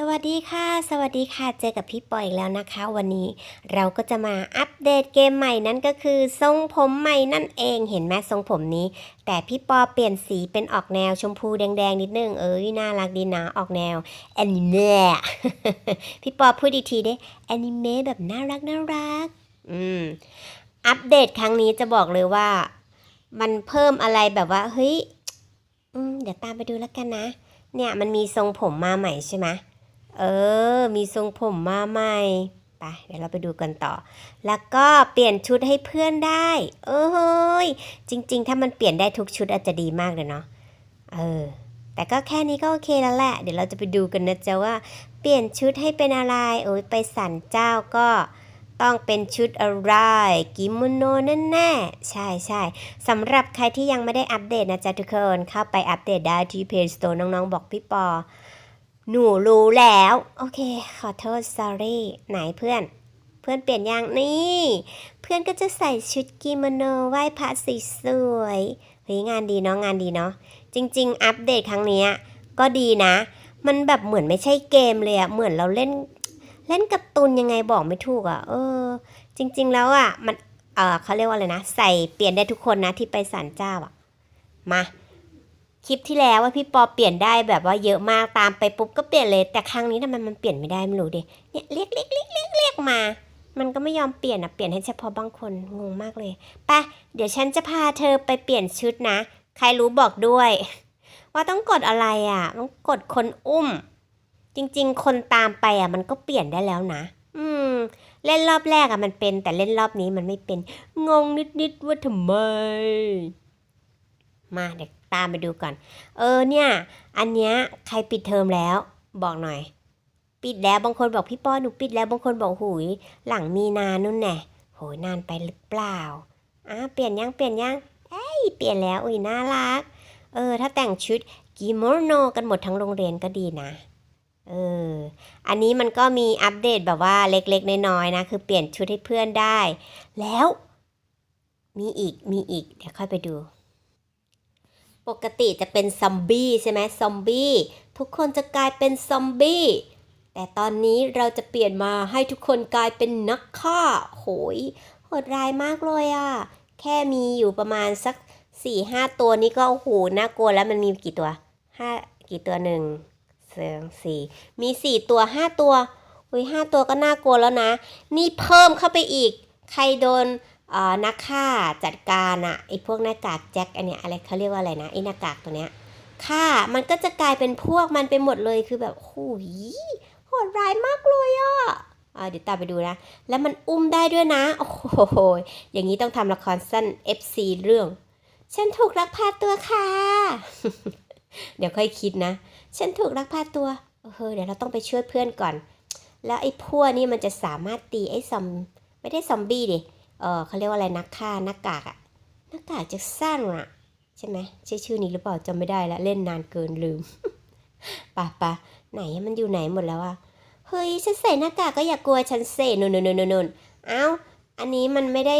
สวัสดีค่ะ สวัสดีค่ะ เจอกับพี่ปอยอีกแล้วนะคะ วันนี้เราก็จะมาอัปเดตเกมใหม่นั่นก็คือ ทรงผมใหม่นั่นเองเห็นไหมทรงผมนี้ แต่พี่ปอเปลี่ยนสีเป็นออกแนวชมพูแดงๆนิดนึงเอ้ยน่ารักดีนะออกแนวแอนิเมะพี่ปอพูดอีทีไดิแอนิเมะแบบน่ารักน่ารักอืมอัปเดตครั้งนี้จะบอกเลยว่า มันเพิ่มอะไรแบบว่าเฮ้ยเดี๋ยวตามไปดูแล้วกันนะ เนี่ยมันมีทรงผมมาใหม่ใช่ไหม เออ มีทรงผมมาใหม่ไปเดี๋ยวเราไปดูกันต่อ แล้วก็เปลี่ยนชุดให้เพื่อนได้ เออเฮ้ย จริง ๆ ถ้ามันเปลี่ยนได้ทุกชุดอาจจะดีมากเลยเนาะ เออ แต่ก็แค่นี้ก็โอเคแล้วแหละ เดี๋ยวเราจะไปดูกันนะจ๊ะว่า เปลี่ยนชุดให้เป็นอะไร โอ้ยไปสันเจ้าก็ต้องเป็นชุดอะไร กิโมโนนั่นแน่ใช่ใช่สำหรับใครที่ยังไม่ได้อัปเดตนะจ๊ะทุกคน เข้าไปอัปเดตได้ที่เพจสโตน้องๆ บอกพี่ปอ หนูรู้แล้ว โอเค ขอโทษ sorry ไหนเพื่อน เพื่อนเปลี่ยนยังนี่ เพื่อนก็จะใส่ชุดกิโมโนไหว้พระสีสวยเฮ้ยงานดีเนาะงานดีเนาะจริง ๆ อัปเดตครั้งนี้ก็ดีนะ มันแบบเหมือนไม่ใช่เกมเลยอะเหมือนเราเล่น เล่นการ์ตูนยังไงบอกไม่ถูกอะเออ จริง ๆ แล้วอะมันเออเขาเรียกว่าอะไรนะ ใส่เปลี่ยนได้ทุกคนนะที่ไปศาลเจ้าอะมา คลิปที่แล้วว่าพี่ปอเปลี่ยนได้แบบว่าเยอะมากตามไปปุ๊บก็เปลี่ยนเลย แต่ครั้งนี้ทำไมมันเปลี่ยนไม่ได้ไม่รู้ดิเนี่ยเรียกเรียกเรียกเรียกเรียกมา มันก็ไม่ยอมเปลี่ยนอะเปลี่ยนให้เฉพาะบางคนงงมากเลยไปเดี๋ยวฉันจะพาเธอไปเปลี่ยนชุดนะ ใครรู้บอกด้วย ว่าต้องกดอะไรอะต้องกดคนอุ้ม จริง ๆ คนตามไปอะ มันก็เปลี่ยนได้แล้วนะ อืม เล่นรอบแรกอะมันเป็น แต่เล่นรอบนี้มันไม่เป็น งงนิดๆว่าทำไม มาเดี๋ยว ตามไปดูก่อน เออเนี่ย อันเนี้ยใครปิดเทอมแล้ว บอกหน่อย ปิดแล้วบางคนบอกพี่ป้อหนูปิดแล้วบางคนบอกหุย หลังมีนานุ่นแน่โหยนานไปหรือเปล่าอะเปลี่ยนยังเปลี่ยนยังเอ้ยเปลี่ยนแล้วอุ้ยน่ารัก เออ ถ้าแต่งชุดกิโมโนกันหมดทั้งโรงเรียนก็ดีนะเออ อันนี้มันก็มีอัปเดตแบบว่าเล็กๆน้อยๆนะ คือเปลี่ยนชุดให้เพื่อนได้ แล้ว มีอีกมีอีก เดี๋ยวค่อยไปดู ปกติจะเป็นซอมบี้ใช่ไหมซอมบี้ทุกคนจะกลายเป็นซอมบี้แต่ตอนนี้เราจะเปลี่ยนมาให้ทุกคนกลายเป็นนักฆ่าโหยโหดร้ายมากเลยอะ่ะ แค่มีอยู่ประมาณสักสี่ห้าตัวนี้ก็โอ้โหน่ากลัวแล้วมันมีกี่ตัวห้ากี่ตัวหนึ่งสองสี่มีสี่ตัวห้าตัวอุ้ยห้าตัวก็น่ากลัวแล้วนะ นี่เพิ่มเข้าไปอีก ใครโดน นักฆ่าจัดการอะไอพวกหน้ากากแจ็คอันเนี้ยอะไรเขาเรียกว่าอะไรนะไอหน้ากากตัวเนี้ยฆ่ามันก็จะกลายเป็นพวกมันไปหมดเลยคือแบบโอ้โหโหดร้ายมากเลยอะอ่าเดี๋ยวตามไปดูนะ แล้วมันอุ้มได้ด้วยนะ โอ้โห อย่างนี้ต้องทำละครสั้น FC เรื่อง ฉันถูกลักพาตัวค่ะ เดี๋ยวค่อยคิดนะ ฉันถูกลักพาตัว เออเดี๋ยวเราต้องไปช่วยเพื่อนก่อน แล้วไอ้พวกนี่มันจะสามารถตีไอ้ซอม ไม่ได้ซอมบี้ดิ เออเขาเรียกว่าอะไรนักฆ่าหน้ากากอะหน้ากากจะสั้นอะใช่ไหมใช่ชื่อนี้หรือเปล่าจำไม่ได้ละเล่นนานเกินลืมปะปะไหนมันอยู่ไหนหมดแล้วอะเฮ้ยฉันใส่หน้ากากก็อย่ากลัวฉันเซ่นนนนนนเอ้าอันนี้มันไม่ได้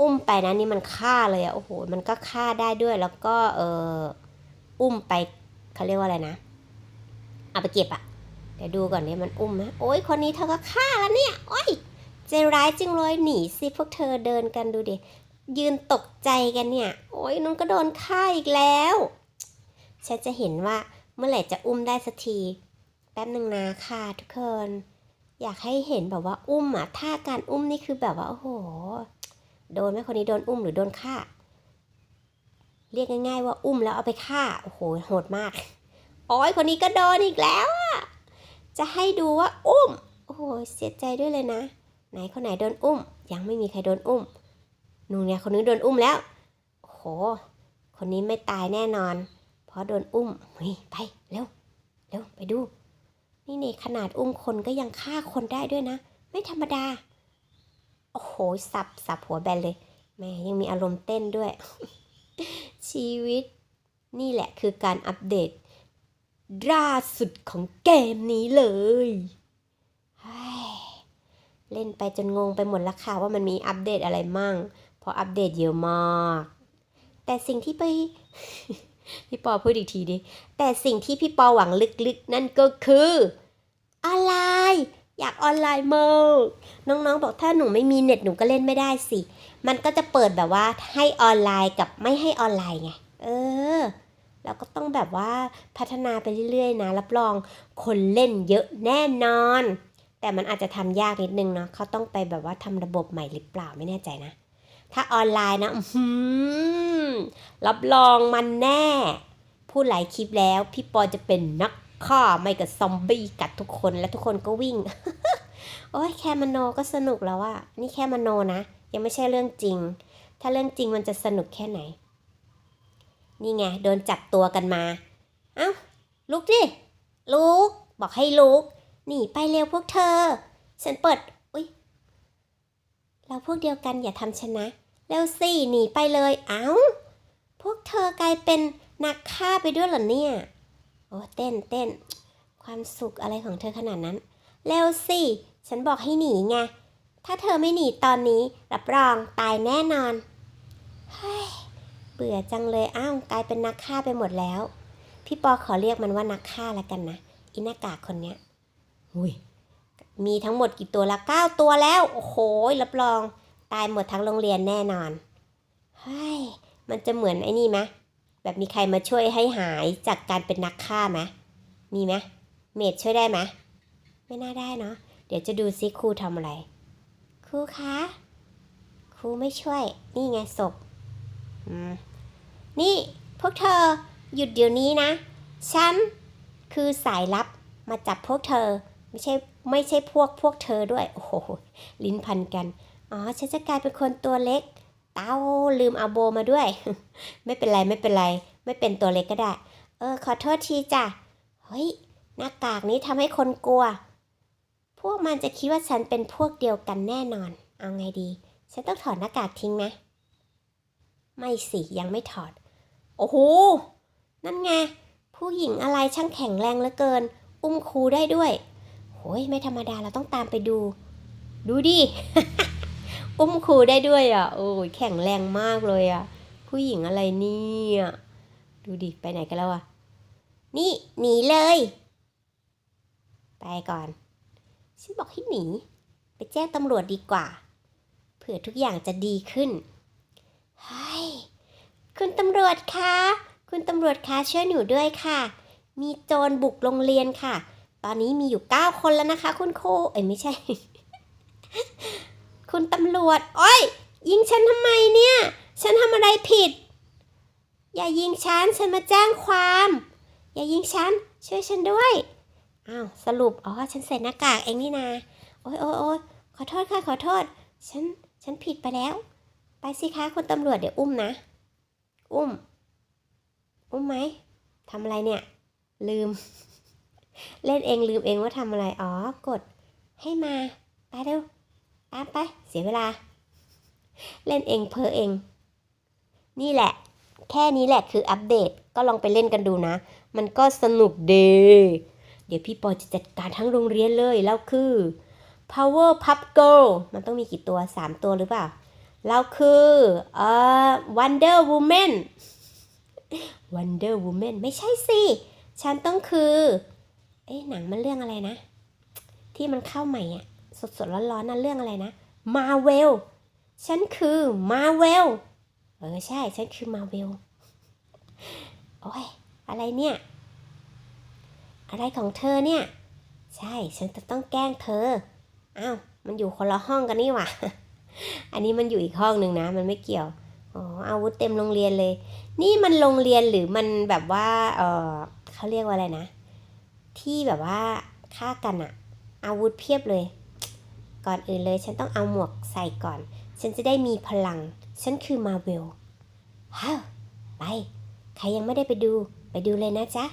อุ้มไปนะนี่มันฆ่าเลยอะโอ้โหมันก็ฆ่าได้ด้วยแล้วก็เอออุ้มไปเขาเรียกว่าอะไรนะเอาไปเก็บอะเดี๋ยวดูก่อนเนี่ยมันอุ้มไหมโอ้ยคนนี้เธอก็ฆ่าแล้วเนี่ยโอ้ย ใจร้ายจึงเลยหนีสิพวกเธอเดินกันดูดิ ยืนตกใจกันเนี่ย โอ้ยนุ่นก็โดนฆ่าอีกแล้ว ฉันจะเห็นว่าเมื่อไหร่จะอุ้มได้สักที แป๊บหนึ่งนะค่ะทุกคน อยากให้เห็นแบบว่าอุ้มอะท่าการอุ้มนี่คือแบบว่าโอ้โห โดนไหมคนนี้โดนอุ้มหรือโดนฆ่า เรียกง่าย ๆ ว่าอุ้มแล้วเอาไปฆ่า โอ้โหโหดมาก โอ้ยคนนี้ก็โดนอีกแล้วอะจะให้ดูว่าอุ้ม โอ้โหเสียใจด้วยเลยนะ ไหนคนไหนโดนอุ้ม ยังไม่มีใครโดนอุ้มนูนเนี่ยคนนี้โดนอุ้มแล้วโห คนนี้ไม่ตายแน่นอน เพราะโดนอุ้มเฮ้ยไปเร็วเร็วไปดู นี่เนี่ยขนาดอุ้มคนก็ยังฆ่าคนได้ด้วยนะ ไม่ธรรมดา โอ้โห สับสับหัวแบนเลยแม่ยังมีอารมณ์เต้นด้วย ชีวิต นี่แหละคือการอัปเดตล่าสุดของเกมนี้เลย เล่นไปจนงงไปหมดแล้วค่ะว่ามันมีอัปเดตอะไรมั่ง เพราะอัปเดตเยอะมาก แต่สิ่งที่ไปพี่ปอพูดอีกทีดิ แต่สิ่งที่พี่ปอหวังลึกๆ นั่นก็คือออนไลน์ อยากออนไลน์มากน้องๆ บอกถ้าหนูไม่มีเน็ตหนูก็เล่นไม่ได้สิ มันก็จะเปิดแบบว่าให้ออนไลน์กับไม่ให้ออนไลน์ไง เออ เราก็ต้องแบบว่าพัฒนาไปเรื่อยๆนะ รับรองคนเล่นเยอะแน่นอน แต่มันอาจจะทำยากนิดนึงเนาะเขาต้องไปแบบว่าทำระบบใหม่หรือเปล่าไม่แน่ใจนะ ถ้าออนไลน์นะอืรับรองมันแน่ พูดหลายคลิปแล้ว พี่ปอจะเป็นนักฆ่าไม่กับซอมบี้กัดทุกคนและทุกคนก็วิ่ง โอ้ยแค่มโนก็สนุกแล้วอะนี่แค่มโนนะ ยังไม่ใช่เรื่องจริง ถ้าเรื่องจริงมันจะสนุกแค่ไหน นี่ไงโดนจับตัวกันมา เอ้าลุกดิลุกบอกให้ลุก หนีไปเร็วพวกเธอ ฉันเปิด อุ้ยเราพวกเดียวกันอย่าทำฉันนะ เร็วสิหนีไปเลย เอ้า พวกเธอกลายเป็นนักฆ่าไปด้วยเหรอเนี่ย โอ้เต้นเต้น ความสุขอะไรของเธอขนาดนั้น เร็วสิ ฉันบอกให้หนีไง ถ้าเธอไม่หนีตอนนี้ รับรองตายแน่นอนเฮ้ยเบื่อจังเลยอ้าวกลายเป็นนักฆ่าไปหมดแล้ว พี่ปอขอเรียกมันว่านักฆ่าแล้วกันนะอินากากคนเนี้ย หุยมีทั้งหมดกี่ตัวละเก้าตัวแล้ว โอ้โหรับรอง ตายหมดทั้งโรงเรียนแน่นอนเฮ้ยมันจะเหมือนไอ้นี่ไหมแบบมีใครมาช่วยให้หายจากการเป็นนักฆ่าไหมมีไหมเมดช่วยได้ไหมไม่น่าได้เนาะเดี๋ยวจะดูซิครูทำอะไร ครูคะครูไม่ช่วย นี่ไงศพนี่พวกเธอหยุดเดี๋ยวนี้นะ ฉันคือสายลับมาจับพวกเธอ ไม่ใช่ไม่ใช่พวกพวกเธอด้วย โอ้โห ลิ้นพันกัน อ๋อ ฉันจะกลายเป็นคนตัวเล็ก เต้าลืมเอาโบมาด้วย ไม่เป็นไรไม่เป็นไร ไม่เป็นตัวเล็กก็ได้ เออ ขอโทษทีจ้ะ เฮ้ย หน้ากากนี้ทำให้คนกลัว พวกมันจะคิดว่าฉันเป็นพวกเดียวกันแน่นอน เอาไงดี ฉันต้องถอดหน้ากากทิ้งไหมไม่สิ ยังไม่ถอด โอ้โห นั่นไง ผู้หญิงอะไรช่างแข็งแรงเหลือเกิน อุ้มครูได้ด้วย โอ้ยไม่ธรรมดาเราต้องตามไปดู ดูดิ อุ้มครูได้ด้วยอะ โอ้ยแข็งแรงมากเลยอะ ผู้หญิงอะไรเนี่ยดูดิ ไปไหนกันแล้วอะ นี่หนีเลย ไปก่อน ฉันบอกให้หนี ไปแจ้งตำรวจดีกว่า เผื่อทุกอย่างจะดีขึ้นเฮ้ยคุณตำรวจคะ คุณตำรวจคะช่วยหนูด้วยค่ะ มีโจรบุกโรงเรียนค่ะ ตอนนี้มีอยู่ 9 คนแล้วนะคะ คุณครูเอ้ยไม่ใช่ คุณตำรวจ โอ้ย ยิงฉันทำไมเนี่ย ฉันทำอะไรผิด อย่ายิงฉัน ฉันมาแจ้งความ อย่ายิงฉัน ช่วยฉันด้วย อ้าว สรุป อ๋อ ฉันใส่หน้ากากเองนี่นา โอ้ยโอ้ยโอ้ยขอโทษค่ะ ขอโทษ ฉัน ฉันผิดไปแล้ว ไปสิคะคุณตำรวจเดี๋ยวอุ้มนะ อุ้ม อุ้มไหมทำอะไรเนี่ย ลืม เล่นเองลืมเองว่าทำอะไร อ๋อ กดให้มา ไปเร็วตามไป เสียเวลา เล่นเองเพอเอง นี่แหละ แค่นี้แหละคืออัปเดต ก็ลองไปเล่นกันดูนะ มันก็สนุกเดเดี๋ยวพี่ปอจะจัดการทั้งโรงเรียนเลย แล้วคือ power pup girl มันต้องมีกี่ตัว 3 ตัวหรือเปล่าเราคือเอ่อ Wonder Woman Wonder Woman ไม่ใช่สิ ฉันต้องคือ อ๊ะหนังมันเรื่องอะไรนะ ที่มันเข้าใหม่อะ สดสดร้อนๆนั่นเรื่องอะไรนะ Marvel ฉันคือ Marvel เออใช่ ฉันคือ Marvel โอ้ยอะไรเนี่ย อะไรของเธอเนี่ย ใช่ฉันจะต้องแกล้งเธออ้าวมันอยู่คนละห้องกันนี่หว่าอันนี้มันอยู่อีกห้องหนึ่งนะ มันไม่เกี่ยวอ๋ออาวุธเต็มโรงเรียนเลย นี่มันโรงเรียนหรือมันแบบว่าเออเขาเรียกว่าอะไรนะ ที่แบบว่าฆ่ากันอะอาวุธเพียบเลย ก่อนอื่นเลยฉันต้องเอาหมวกใส่ก่อน ฉันจะได้มีพลัง ฉันคือมาเวลฮ้าวไป ใครยังไม่ได้ไปดู ไปดูเลยนะจ๊ะ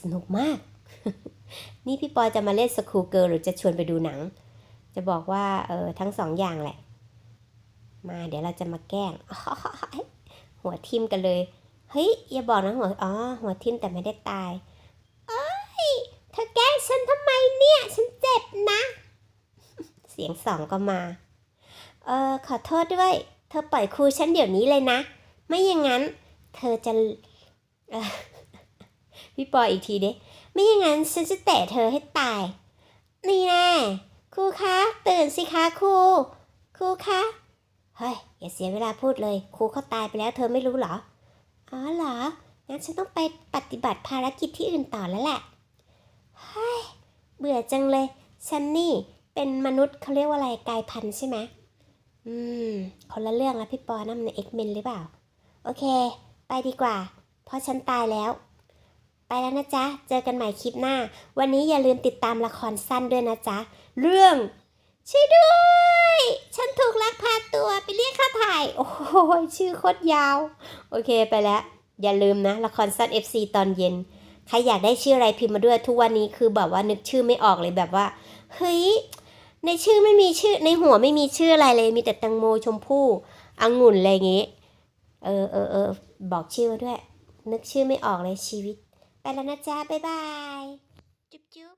สนุกมาก นี่พี่ปอจะมาเล่นสคูเกิร์ลหรือจะชวนไปดูหนัง จะบอกว่าเออทั้งสองอย่างแหละ มาเดี๋ยวเราจะมาแกล้ง หัวทิมกันเลย เฮ้ยอย่าบอกนะหัว อ๋อ หัวทิมแต่ไม่ได้ตาย เอ้ย เธอแกล้งฉันทำไมเนี่ย ฉัน เจ็บนะ เสียงสองก็มา เออขอโทษด้วย เธอปล่อยครูฉันเดี๋ยวนี้เลยนะ ไม่อย่างนั้น เธอจะเอ่อพี่ปออีกทีเด้ไม่อย่างนั้นฉันจะแตะเธอให้ตาย นี่แน่ครูคะตื่นสิคะครูครูคะเฮ้ยอย่าเสียเวลาพูดเลยครูเขาตายไปแล้ว เธอไม่รู้เหรออ๋อเหรองั้นฉันต้องไปปฏิบัติภารกิจที่อื่นต่อแล้วแหละเฮ้ย เบื่อจังเลย ฉันนี่เป็นมนุษย์เขาเรียกว่าอะไรกายพันธุ์ใช่ไหมอืม คนละเรื่องแล้วพี่ปอนั่นในเอ็กเมนหรือเปล่า โอเค ไปดีกว่า เพราะฉันตายแล้ว ไปแล้วนะจ๊ะ เจอกันใหม่คลิปหน้า วันนี้อย่าลืมติดตามละครสั้นด้วยนะจ๊ะ เรื่องช่วยด้วย ฉันถูกลักพาตัวไปเรียกค่าถ่าย โอ้โหชื่อโคตรยาว โอเคไปแล้ว อย่าลืมนะ ละครสั้น FC ตอนเย็น ใครอยากได้ชื่ออะไรพิมพ์มาด้วยทุกวันนี้คือแบบว่านึกชื่อไม่ออกเลยแบบว่าเฮ้ยในชื่อไม่มีชื่อในหัวไม่มีชื่ออะไรเลยมีแต่ตังโมชมพู่องุ่นอะไรอย่างงี้ เออเออเออบอกชื่อมาด้วย นึกชื่อไม่ออกเลยชีวิต ไปแล้วนะจ๊ะบ๊ายบาย จุ๊บจุ๊บ